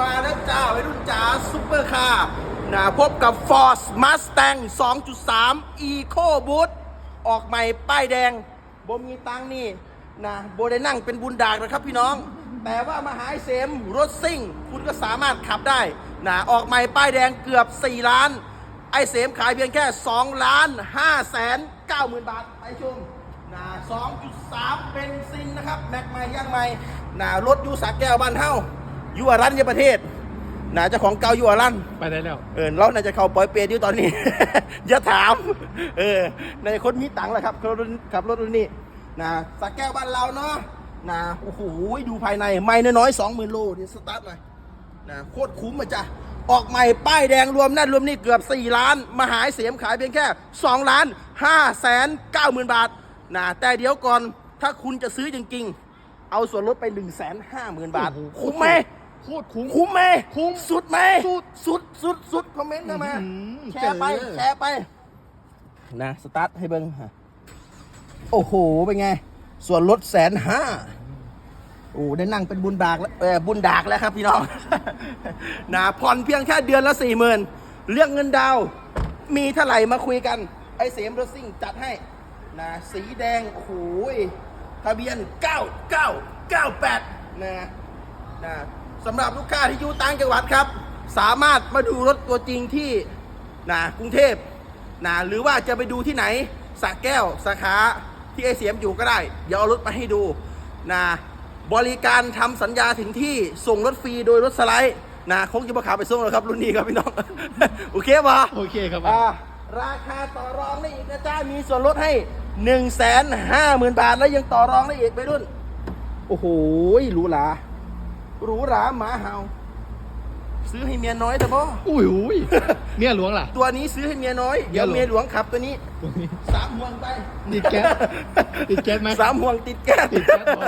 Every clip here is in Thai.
มาแล้วจ้าวัยรุ่นจ๋าซุปเปอร์คาร์นะพบกับ Ford Mustang 2.3 Eco Boost ออกใหม่ป้ายแดงบ่มีตังนี่นะโบได้นั่งเป็นบุญดากนะครับพี่น้อง แต่ว่ามาหาไอ้เสมรถซิ่ง คุณก็สามารถขับได้นะออกใหม่ป้ายแดงเกือบ 4 ล้าน ไอเสมขายเพียงแค่ 2 ล้าน5แสน9หมื่นบาท ไปชมนะ2.3เป็นซินนะครับ แม็กใหม่ย่างใหม่นะรถยูสาแก้วบ้านเฮา ยูอารันยประเทศนะเจ้าของเก่าอยูอารันไปได้แล้ว เออเราน่าจะเข้าปล่อยเปรตอยู่ตอนนี้ อย่าถาม เออในคนมีตังค์แหละครับขับรถขับรถรุ่นนี้นะสักแก้วบ้านเราเนาะนะโอ้โหดูภายในไม่น้อยๆสองหมื่นโลเดี๋ยวสตาร์ทหน่อยนะโคตรคุ้มอะจ้ะออกใหม่ป้ายแดงรวมนั่นรวมนี่เกือบ 4 ล้านมาหายเสียมขายเพียงแค่2ล้าน5แสน9หมื่นบาทนะแต่เดี๋ยวก่อนถ้าคุณจะซื้อจริงๆ เอาส่วนลดไป 1 5 0 0 0 0 บาทโอ้โหคุ้มไหม โคตรคุ้ม คุ้มไหมคุ้มสุดไหมสุด สุดสุดสุดคอมเมนต์เข้ามาอื้อหือแชร์ไปเจอแชร์ไป นะสตาร์ทให้เบิ้งฮะโอ้โห เป็นไง ส่วนลดแสนห้าโอ้ได้นั่งเป็นบุญดากแล้วเออบุญดากแล้วครับพี่น้อง นะผ่อนเพียงแค่เดือนละสี่หมื่นเรื่องเงินดาวน์มีเท่าไหร่มาคุยกัน ไอ้เสมรถซิ่งจัดให้ นะสีแดง โอ้โหทะเบียน 9998นะนะ สำหรับลูกค้าที่อยู่ต่างจังหวัดครับ สามารถมาดูรถตัวจริงที่นะกรุงเทพนะหรือว่าจะไปดูที่ไหนสระแก้วสาขาที่ไอเสียมอยู่ก็ได้ เดี๋ยวเอารถไปให้ดูนะบริการทำสัญญาถึงที่ส่งรถฟรีโดยรถสไลด์นะคงจะมาขาไปส่งแล้วครับ รุ่นนี้ครับพี่น้อง โอเคปะโอเคครับอ่าราคาต่อรองได้อีกนะจ้ามีส่วนลดให้1นึ่งแสนห้าหมื่นบาทแล้วยังต่อรองได้อีกไปรุ่น โอ้โหหรูหรา หรูหราหมาเห่า ซื้อให้เมียน้อยแต่บ่อุ้ยอุ้ยเมียหลวงล่ะ ตัวนี้ซื้อให้เมียน้อย เดี๋ยวเมีเมียยหหลลววงงขับตัวนี้ ตัวนี้ สามห่วงไป ติดแก๊สติดแก๊สไหมสามห่วงติดแก๊สติดแก๊สบ่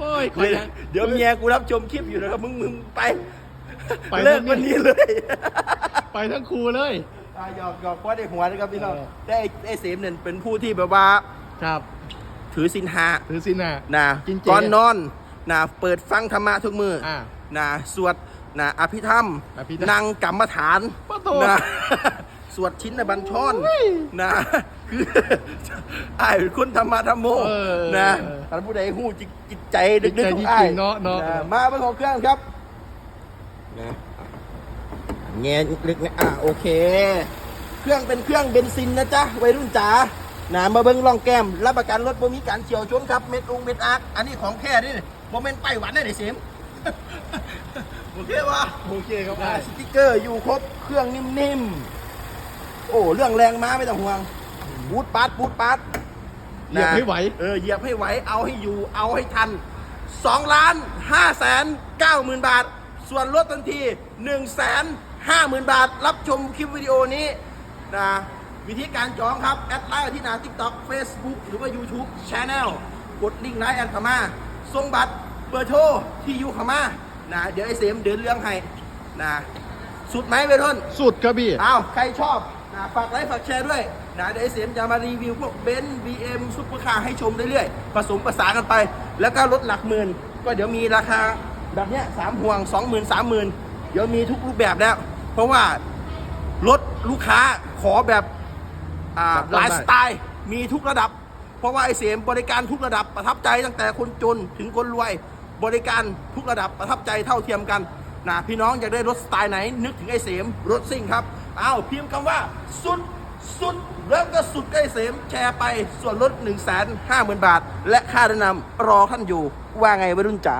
โอ้ยขอเดี๋ยวยังเดี๋ยวเมียกูรับชมคลิปอยู่นะครับมึงมึงไป ไปเลิกเถอะวันนี้เลย ไปทั้งครูเลยอะหยอกหยอกเพราะได้หัวนะครับพี่น้องเออได้ไอ้ไอ้เสมเนี่ยเป็นผู้ที่แบบว่า ครับ ถือสินหาถือสินน่ะนะกินเจก่อนนอน นะเปิดฟังธรรมะทุกมือออ่า นะสวดนะอภิธรรมอภิธรรมนางกรรมฐานปะโถ นะสวดชิ้นบัญชรโอ้ยนะคือไอ้ายเป็นคนธรรมะธรรมโมเออนะเออท่านผู้ใดหู้จิตจิตใจดึจิกตใจๆของจริงๆอ้ายเนาะเนาะ มาเป็นของเครื่องครับนะแง่เล็กนะอะโอเค เครื่องเป็นเครื่องเบนซินนะจ๊ะวัยรุ่นจ๋านะมาเบิ้งล่องแก้มรับประกันรถบ่มีการเฉียวชนครับเม็ดองเม็ดอาร์คอันนี้ของแท้นี่ โมเมนต์ไปหวานได้เลยเสียมโอเควะโอเคครับอ่าสติกเกอร์อยู่ครบเครื่องนิ่มๆ โอ้เรื่องแรงม้าไม่ต้องห่วงบูทปาร์ตบูทปาร์ตเหยียบให้ไหวเออเหยียบให้ไหวเอาให้อยู่เอาให้ทัน2ล้าน5แสน9หมื่นบาท ส่วนลดทันที1แสน5หมื่นบาท รับชมคลิปวิดีโอนี้นะวิธีการจองครับ แอดไลน์ที่หน้า TikTok Facebook หรือว่า YouTube Channel กดลิงก์ไลน์แอดเข้ามา ส่งบัตรเบอร์โทรที่อยู่เข้ามานะเดี๋ยวไอ้เสมเดินเรื่องให้นะสุดไหมเวทนสุดครับพี่อ้าวใครชอบนะฝากไลค์ฝากแชร์ด้วยนะเดี๋ยวไอเสียมจะมารีวิวพวกเบนซ์บีเอ็มซุปเปอร์คาร์ให้ชมเรื่อยๆผสมประสานกันไป แล้วก็ลดหลักหมื่น ก็เดี๋ยวมีราคาแบบเนี้ยสามห่วงสองหมื่นสามหมื่นเดี๋ยวมีทุกรูปแบบแล้ว เพราะว่ารถลูกค้าขอแบบอ่าจับหต้องลายได้สไตล์มีทุกระดับ เพราะว่าไอเสียมบริการทุกระดับประทับใจตั้งแต่คนจนถึงคนรวย บริการทุกระดับประทับใจเท่าเทียมกันนะพี่น้องอยากได้รถสไตล์ไหน นึกถึงไอเสมรถซิ่งครับอ้าวพิมพ์คำว่าสุดสุดแล้วก็สุดใกล้เสมแชร์ไปส่วนลด1 5 0 0 0 0 บาท และค่าแนะนำรอท่านอยู่ว่าไงวัยรุ่นจ๋า